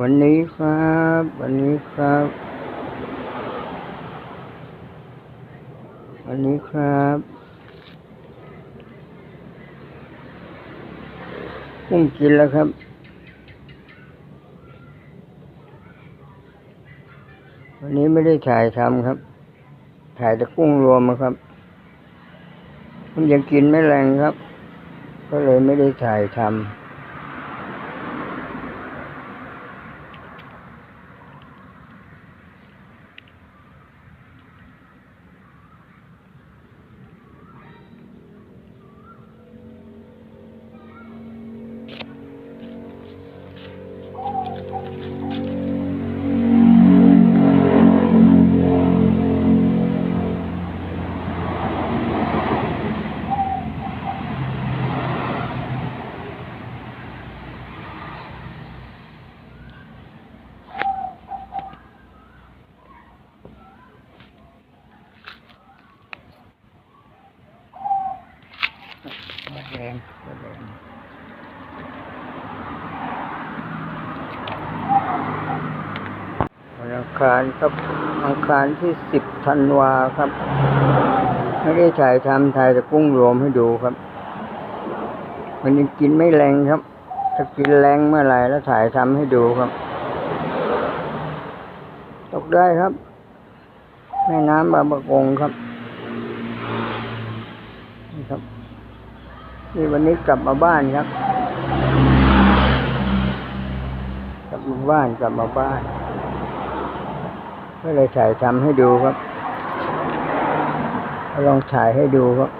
วันนี้ครับ วันนี้ครับ วันนี้ครับกุ้งกินแล้วครับวันนี้ไม่ได้ถ่ายทำครับ ถ่ายแต่กุ้งรวมอะครับ มันยังกินไม่แรงครับ ก็เลยไม่ได้ถ่ายทำ แรงแรงวันอังคารครับอังคารที่สิบธันวาครับ ไม่ได้ถ่ายทำถ่ายแต่กุ้งรวมให้ดูครับ มันยังกินไม่แรงครับ ถ้ากินแรงเมื่อไหร่แล้วถ่ายทำให้ดูครับ ตกได้ครับ แม่น้ำบางประกงครับนี่ครับ นี่วันนี้กลับมาบ้านครับ กลับมาบ้านกลับมาบ้านก็เลยถ่ายทำให้ดูครับลองถ่ายให้ดูครับ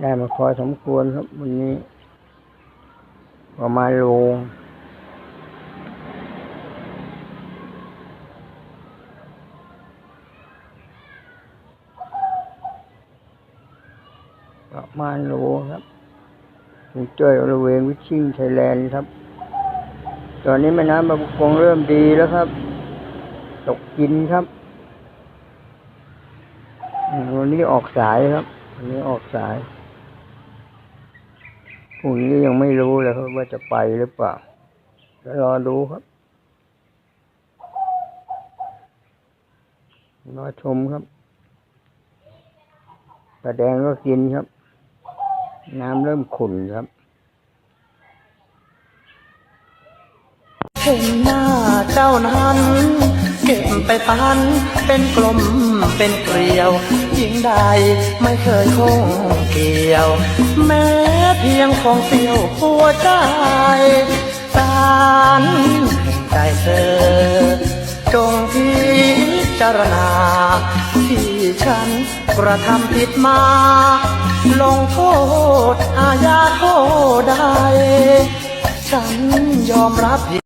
ได้มาพอสมควรครับวันนี้ประมาณโลง ประมาณโลครับคุณจ้อยบริเวณวิชิงไทยแลนด์ครับ ตอนนี้แม่น้ำบางประกงเริ่มดีแล้วครับ ตกกินครับวันนี้ออกสายครับวันนี้ออกสายพรุ่งนี้ยังไม่รู้เลยครับว่าจะไปหรือเปล่าก็รอดูครับรอชมครับปลาแดงก็กินครับ น้ำเริ่มขุ่นครับเห็นหน้าเจ้านั้นเก็บไปปันเป็นกลมเป็นเกลียวยิ่งใดไม่เคยคงเกี่ยว แม้เพียงของเสียวหัวใจสารแห่งใจเธอ จงพิ จารณา ที่ฉันกระทำผิดมา ลงโทษอาญาโทษใดฉันยอมรับ